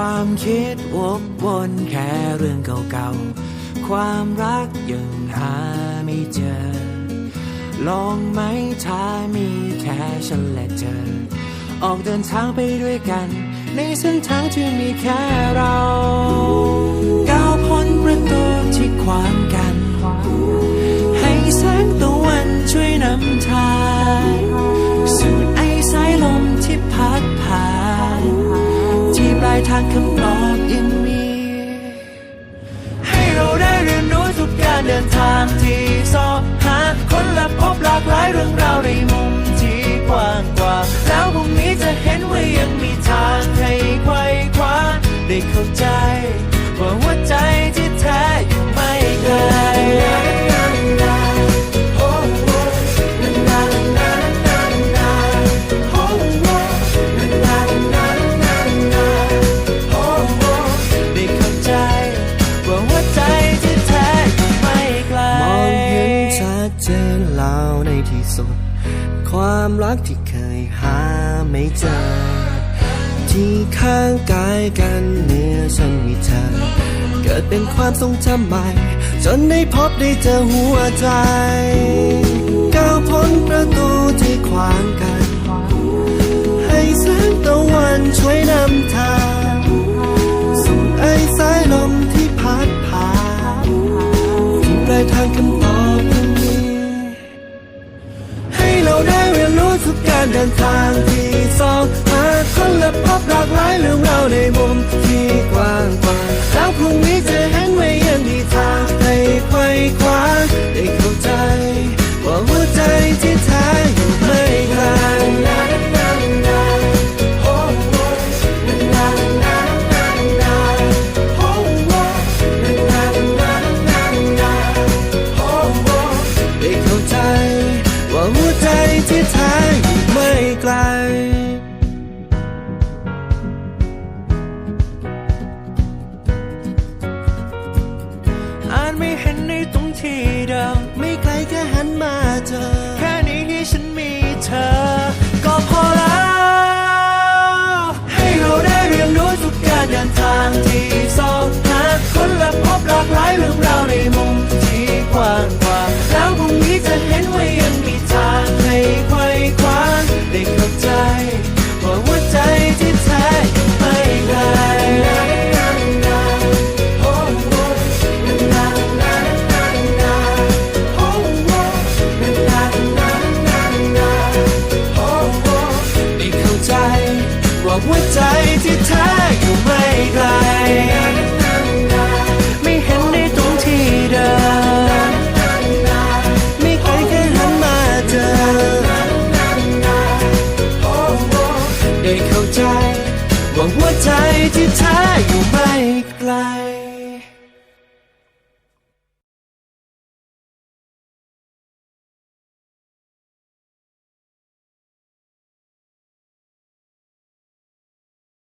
ความคิดวกวนแค่เรื่องเก่าๆ ความรักยังหาไม่เจอ ลองไหมถ้ามีแค่ฉันและเธอ ออกเดินทางไปด้วยกัน ในเส้นทางที่มีแค่เราก้าวพ้นประตู เดินทางที่สอบหาคนละพบหลากหลายเรื่องราวในมุมที่กว้างกว่า แล้วพรุ่งนี้จะเห็นว่ายังมีทางให้ไขว้คว้าได้เข้าใจ ที่สุด ความรักที่เคยหาไม่เจอ ที่ข้างกายกันเมื่อฉันมีเธอ เกิดเป็นความทรงจำใหม่ จนได้พบได้เจอหัวใจ ก้าวพ้นประตูที่ขวางกัน ให้แสงตะวันช่วยนำทางส่งไอสายลมที่พัดผ่านถึงปลายทางคำ เดินทางที่สองหาคนและพบหลากหลายเรื่องราวในมุมที่กว้างกว่าแล้วพรุ่งนี้จะ ใ离开。